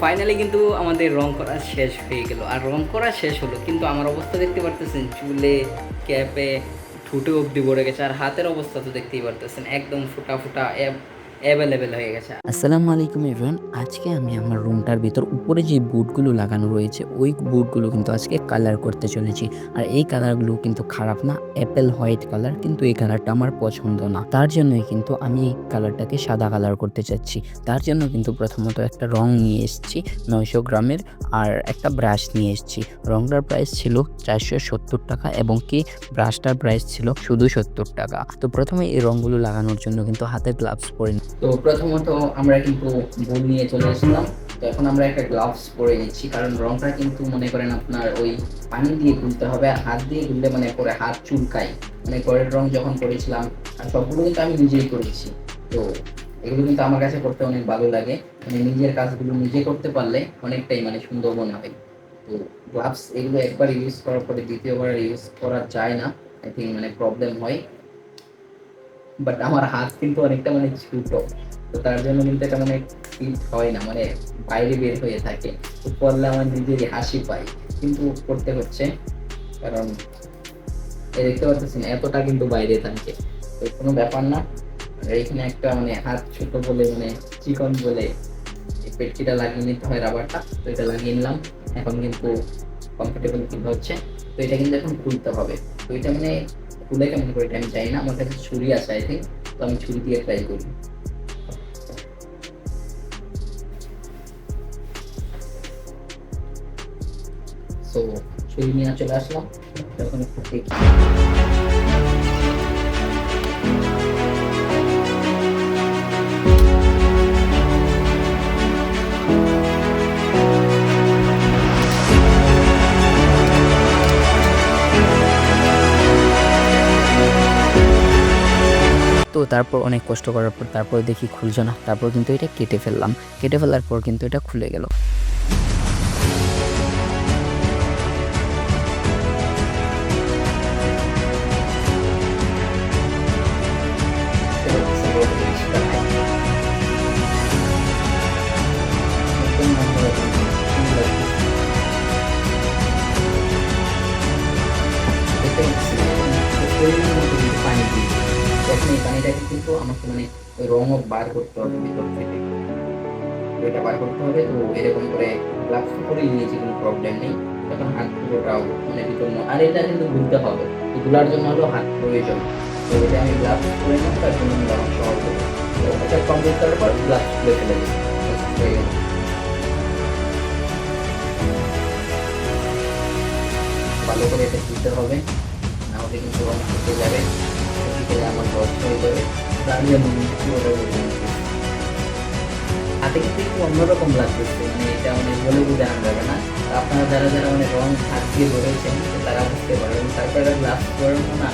Finally কিন্তু আমাদের রং করা শেষ হয়ে গেল। আর রং করা শেষ হলো, কিন্তু আমার অবস্থা দেখতে পারতেছেন, চুলে, ক্যাপে, ঠুটে অবধি ভরে গেছে, আর হাতের অবস্থা তো দেখতেই পারতেছেন, একদম ফুটা ফুটা অ্যাভেলেবেল হয়ে গেছে। আসসালামু আলাইকুম এভরিওয়ান আজকে আমি আমার রুমটার ভিতর উপরে যে বুটগুলো লাগানো রয়েছে, ওই বুটগুলো কিন্তু আজকে কালার করতে চলেছি। আর এই কালারগুলো কিন্তু খারাপ না অ্যাপেল হোয়াইট কালার কিন্তু এই কালারটা আমার পছন্দ না। তার জন্যই কিন্তু আমি এই কালারটাকে সাদা কালার করতে চাচ্ছি। তার জন্য কিন্তু প্রথমত একটা রং নিয়ে এসেছি, নয়শো গ্রামের, আর একটা ব্রাশ নিয়ে এসেছি। রংটার প্রাইস ছিল চারশো সত্তর টাকা এবং কি ব্রাশটার প্রাইস ছিল শুধু সত্তর টাকা। তো প্রথমে এই রংগুলো লাগানোর জন্য কিন্তু হাতে গ্লাভস পরে। তো প্রথমত আমরা কিন্তু বল নিয়ে চলে আসলাম। তো এখন আমরা একটা গ্লাভস পরে নিচ্ছি, কারণ রংটা কিন্তু মনে করেন আপনার ওই পানি দিয়ে গুলতে হবে হাত দিয়ে গুললে মানে পরে হাত চুলকাই মানে পরের রং যখন করেছিলাম, আর সবগুলো কিন্তু আমি নিজেই করেছি। তো এগুলো কিন্তু আমার কাছে করতে অনেক ভালো লাগে। মানে নিজের কাজগুলো নিজে করতে পারলে অনেকটাই মানে সুন্দর মনে হয়। তো গ্লাভস এগুলো একবার ইউজ করার পরে দ্বিতীয়বার ইউজ করা যায় না। আই থিঙ্ক মানে প্রবলেম হয়। বাট আমার হাত কিন্তু অনেকটা মানে ছোট। তো তার জন্য কিন্তু এটা মানে ফিট হয় না মানে বাইরে বের হয়ে থাকে। তো পড়লে আমার নিজেরই হাসি পাই। কিন্তু করতে হচ্ছে, কারণ এই দেখতে পাচ্ছেন, এতটা কিন্তু বাইরে থাকে। তো কোনো ব্যাপার না। এখানে একটা মানে হাত ছোট বলে মানে চিকন বলে পেটকিটা লাগিয়ে নিতে হয় রাবারটা। তো এটা লাগিয়ে নিলাম। এখন কিন্তু কমফোর্টেবল ফিল হচ্ছে। তো এটা কিন্তু এখন খুলতে হবে। তো এটা মানে খুলে কেমন করে আমি চাই না, আমার কাছে ছুরি আছে আই থিঙ্ক তো আমি ছুরি দিয়ে ট্রাই করি। তো ছুরি নিয়ে চলে আসলাম, যখন দেখি। তো তারপর অনেক কষ্ট করার পর তারপর দেখি খুলছে না। তারপর কিন্তু এটা কেটে ফেললাম। কেটে ফেলার পর কিন্তু এটা খুলে গেল। কিন্তু আমাকে মানে ওই রঙও বার করতে হবে ভিতর থেকে। তো এটা বার করতে হবে তো এরকম করে গ্লাভস করে নিয়েছি, কোনো প্রবলেম নেই। তখন হাত পুরোটাও মানে ভিতর আর এটা কিন্তু ধুলতে হবে। তো ধুলার জন্য হলো হাত প্রয়োজন। তো এটা আমি গ্লাভস করে নিলাম তার জন্য নিলাম সহজ তো এটা কমপ্লিট করার পর গ্লাভস খুলে ফেলে দিই ব্যাস। ভালো করে এটা দিতে হবে। না হলে কিন্তু রং ফুটে যাবে। আমার নষ্ট হয়ে যাবে। হাতে কিন্তু একটু অন্যরকম লাগতেছে মানে এটা মানে বলে বোঝানো যাবে না। আপনারা যারা যারা মানে রং হাত দিয়ে ধরেছেন তারা বুঝতে পারবেন, তারপরে এটা গ্লাস করানো না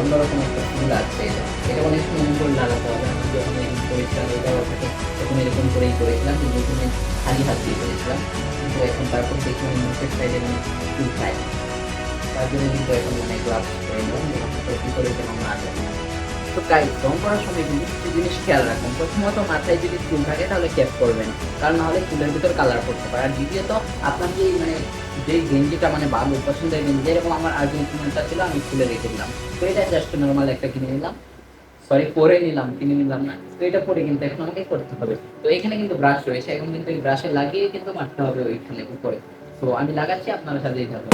অন্যরকম একটা ফুল আছে এটা। অনেক সময় করে লাগাতে হবে, আমি যখন এরকম করেছিলাম এটা থাকে তখন এরকম করেই করেছিলাম, কিন্তু ওখানে খালি হাত দিয়ে করেছিলাম। কিন্তু এখন তারপর দেখি আমি মুখের সাইডে মানে ফুল খাই তার জন্য কিন্তু এখন মানে গ্লাভস করে নিলাম কি করে যেন না যায়। তো গাইড রং করার সময় কিন্তু কিছু জিনিস খেয়াল রাখবেন প্রথমত মাথায় যদি চুল থাকে, তাহলে ক্যাপ করবেন। কারণ নাহলে চুলের ভিতর কালার করতে পারে। আর দ্বিতীয়ত, আপনার যে মানে যে গেঞ্জিটা মানে ভালো পছন্দের গেঞ্জি, যেরকম আমার আর্জেন্টিনাটা ছিল, আমি খুলে রেখে দিলাম। তো এটা জাস্ট নর্মাল একটা কিনে নিলাম। সরি পরে নিলাম, কিনে নিলাম না। তো এটা পরে কিন্তু এখন আমাকে করতে হবে। তো এখানে কিন্তু ব্রাশ রয়েছে। এখন কিন্তু এই ব্রাশে লাগিয়ে কিন্তু মারতে হবে ওইখানে উপরে। তো আমি লাগাচ্ছি, আপনার সাথেই থাকবেন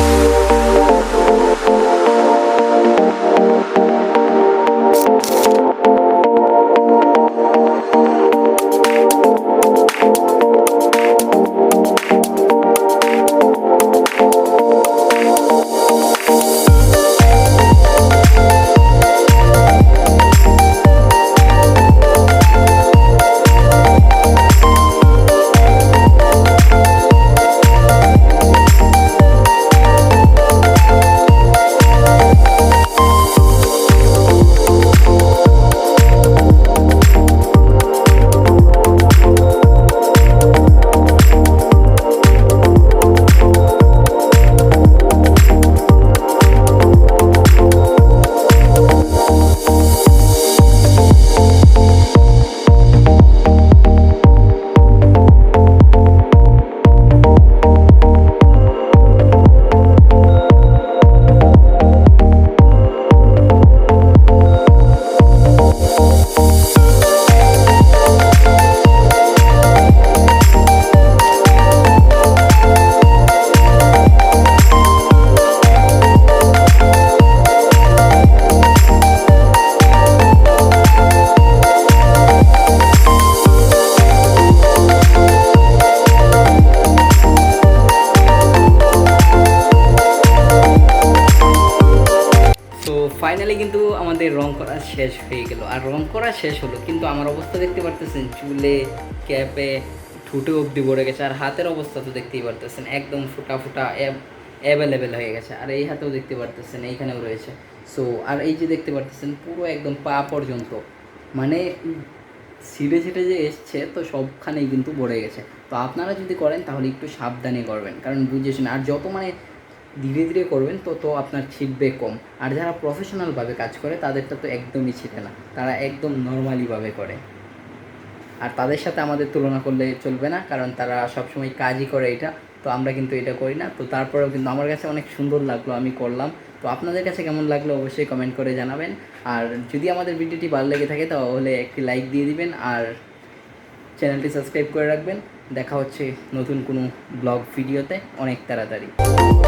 ফাইনালি কিন্তু আমাদের রং করা শেষ হয়ে গেল। আর রং করা শেষ হলো, কিন্তু আমার অবস্থা দেখতে পারতেছেন, চুলে, ক্যাপে, ঠুটে অবধি ভরে গেছে, আর হাতের অবস্থা তো দেখতেই পারতেছেন, একদম ফুটা ফুটা অ্যাভেলেবেল হয়ে গেছে, আর এই হাতেও দেখতে পারতেছেন, এইখানেও রয়েছে। সো আর এই যে দেখতে পারতেছেন, পুরো একদম পা পর্যন্ত মানে সিঁড়ে ছিটে যে এসছে, তো সবখানেই কিন্তু ভরে গেছে। তো আপনারা যদি করেন, তাহলে একটু সাবধানে করবেন, কারণ বুঝেছেন আর যত মানে ধীরে ধীরে করবেন তত আপনার ছিটবে কম। আর যারা প্রফেশনালভাবে কাজ করে, তাদেরটা তো একদমই ছিটে না। তারা একদম নর্মালিভাবে করে। আর তাদের সাথে আমাদের তুলনা করলে চলবে না, কারণ তারা সবসময় কাজই করে এটা। তো আমরা কিন্তু এটা করি না। তো তারপরেও কিন্তু আমার কাছে অনেক সুন্দর লাগল, আমি করলাম। তো আপনাদের কাছে কেমন লাগল অবশ্যই কমেন্ট করে জানাবেন। আর যদি আমাদের ভিডিওটি ভালো লেগে থাকে, তাহলে একটি লাইক দিয়ে দিবেন। আর চ্যানেলটি সাবস্ক্রাইব করে রাখবেন। দেখা হচ্ছে নতুন কোনো ব্লগ ভিডিওতে অনেক তাড়াতাড়ি।